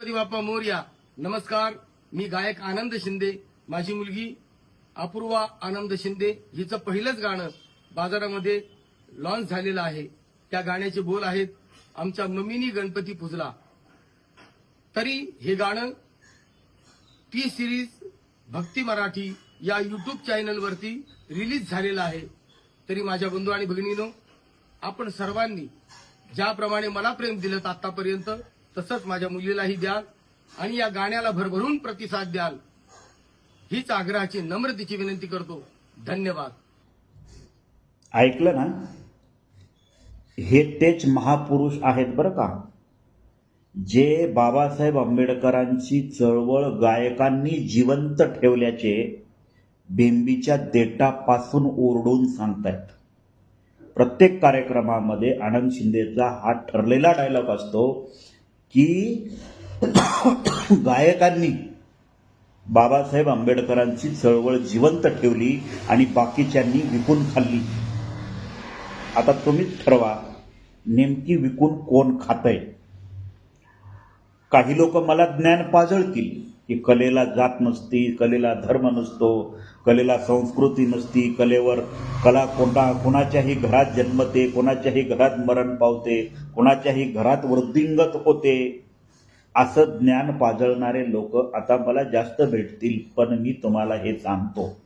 बाप्पा मोर्या. नमस्कार मी गायक आनंद शिंदे. माझी मुलगी अपूर्वा आनंद शिंदे. हिचं पहिलंच गाणं बाजारामध्ये लॉन्च झालेलं आहे. त्या गाण्याचे बोल आहेत आमच्या मम्मीनी गणपती पुजला. तरी हे गाणं टी सिरीज भक्ती मराठी या युट्यूब चॅनलवरती रिलीज झालेलं आहे. तरी माझ्या बंधू आणि भगिनीनो आपण सर्वांनी ज्याप्रमाणे मला प्रेम दिलं आतापर्यंत तसंच माझ्या मुलीलाही द्याल आणि या गाण्याला भरभरून प्रतिसाद द्याल. हीच आग्रहाची नम्रतेची विनंती करतो. धन्यवाद. ऐकलं ना? हे तेच महापुरुष आहेत बरं का? जे बाबासाहेब आंबेडकरांची चळवळ गायकांनी जिवंत ठेवल्याचे बेंबीच्या देटापासून ओरडून सांगतायत. प्रत्येक कार्यक्रमामध्ये आनंद शिंदेचा हा ठरलेला डायलॉग असतो की गायकांनी बाबासाहेब आंबेडकरांची चळवळ जिवंत ठेवली आणि बाकीच्यांनी विकून खाल्ली. आता तुम्हीच ठरवा नेमकी विकून कोण खातंय. काही लोक मला ज्ञान पाजळतील. की कलेला जात नसती कलेला धर्म नसतो कलेला संस्कृती नसती कलेवर कला कोणा कोणाच्याही घरात जन्मते कोणाच्याही घरात मरण पावते कोणाच्याही घरात वृद्धिंगत होते. असं ज्ञान पाजळणारे लोक आता मला जास्त भेटतील पण मी तुम्हाला हे सांगतो.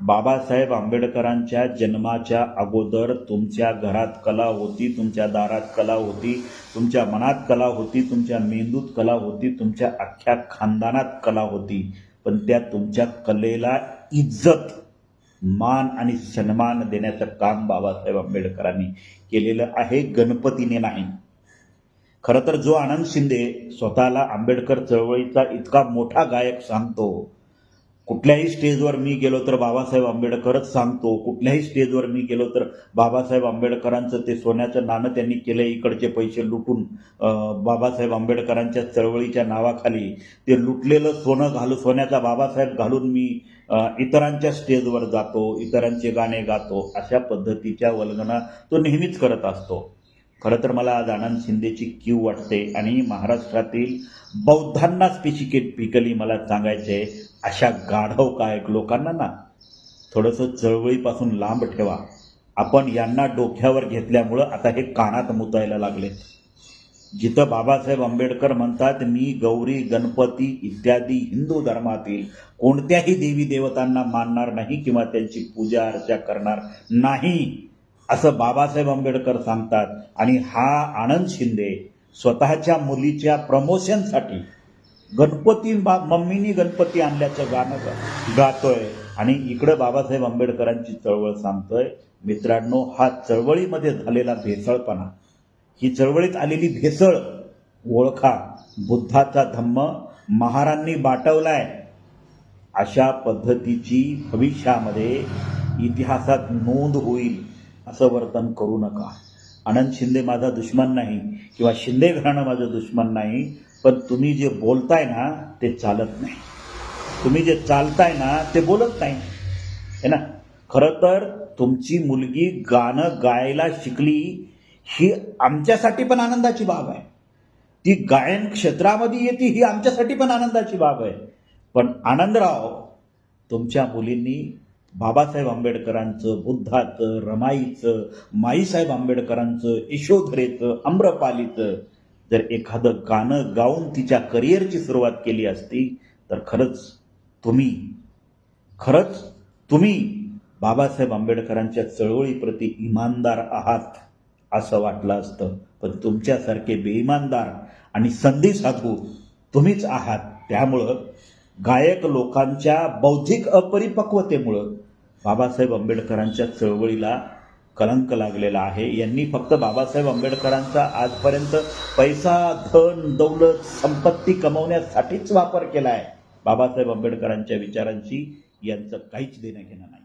बाबासाहेब आंबेडकरांच्या जन्माच्या अगोदर तुमच्या घरात कला होती तुमच्या दारात कला होती तुमच्या मनात कला होती तुमच्या मेंदूत कला होती तुमच्या अख्ख्या खानदानात कला होती. पण त्या तुमच्या कलेला इज्जत मान आणि सन्मान देण्याचं काम बाबासाहेब आंबेडकरांनी केलेलं आहे गणपतीने नाही. खरं तर जो आनंद शिंदे स्वतःला आंबेडकर चळवळीचा इतका मोठा गायक सांगतो कुठल्याही स्टेजवर मी गेलो तर बाबासाहेब आंबेडकरच सांगतो. कुठल्याही स्टेजवर मी गेलो तर बाबासाहेब आंबेडकरांचं ते सोन्याचं नाणं त्यांनी केलं इकडचे पैसे लुटून. बाबासाहेब आंबेडकरांच्या चळवळीच्या नावाखाली ते लुटलेलं सोनं घालू सोन्याचा बाबासाहेब घालून मी इतरांच्या स्टेजवर जातो इतरांचे गाणे गातो अशा पद्धतीच्या वल्गना तो नेहमीच करत असतो. खरं तर मला आज आनंद शिंदेची क्यू वाटते आणि महाराष्ट्रातील बौद्धांना स्पेसिफिकली मला सांगायचे अशा गाढव गायक लोकांना ना थोडंसं चळवळीपासून लांब ठेवा. आपण यांना डोक्यावर घेतल्यामुळं आता हे कानात मुतायला लागले. जिथं बाबासाहेब आंबेडकर म्हणतात मी गौरी गणपती इत्यादी हिंदू धर्मातील कोणत्याही देवी देवतांना मानणार नाही किंवा त्यांची पूजा अर्चा करणार नाही. असं बाबासाहेब आंबेडकर सांगतात. आणि हा आनंद शिंदे स्वतःच्या मुलीच्या प्रमोशनसाठी गणपती बा मम्मीनी गणपती आणल्याचं गाणं गातोय. आणि इकडं बाबासाहेब आंबेडकरांची चळवळ सांगतोय. मित्रांनो हा चळवळीमध्ये झालेला भेसळपणा. ही चळवळीत आलेली भेसळ ओळखा. बुद्धाचा धम्म महारांनी बाटवलाय. अशा पद्धतीची भविष्यामध्ये इतिहासात नोंद होईल. असं वर्तन करू नका. आनंद शिंदे माझा दुश्मन नाही किंवा शिंदे घराणं माझं दुश्मन नाही पण तुम्ही जे बोलताय ना ते चालत नाही. तुम्ही जे चालताय ना ते बोलत नाही. है ना? खरं तर तुमची मुलगी गाणं गायला शिकली ही आमच्यासाठी पण आनंदाची बाब आहे. ती गायन क्षेत्रामध्ये येते ही आमच्यासाठी पण आनंदाची बाब आहे. पण आनंदराव तुमच्या मुलींनी बाबासाहेब आंबेडकरांचं बुद्धाचं रमाईचं माईसाहेब आंबेडकरांचं यशोधरेचं आम्रपालीचं जर एखादं गाणं गाऊन तिच्या करिअरची सुरुवात केली असती तर खरंच तुम्ही खरंच तुम्ही बाबासाहेब आंबेडकरांच्या चळवळीप्रती इमानदार आहात असं वाटलं असतं. पण तुमच्यासारखे बेइमानदार आणि संधी साधू तुम्हीच आहात. त्यामुळं गायक लोकांच्या बौद्धिक अपरिपक्वतेमुळं बाबासाहेब आंबेडकरांच्या चळवळीला कलंक लागलेला आहे. यांनी फक्त बाबासाहेब आंबेडकरांचा आजपर्यंत पैसा धन दौलत संपत्ती कमवण्यासाठीच वापर केला आहे बाबासाहेब आंबेडकरांच्या विचारांशी यांचं काहीच देणं घेणं नाही.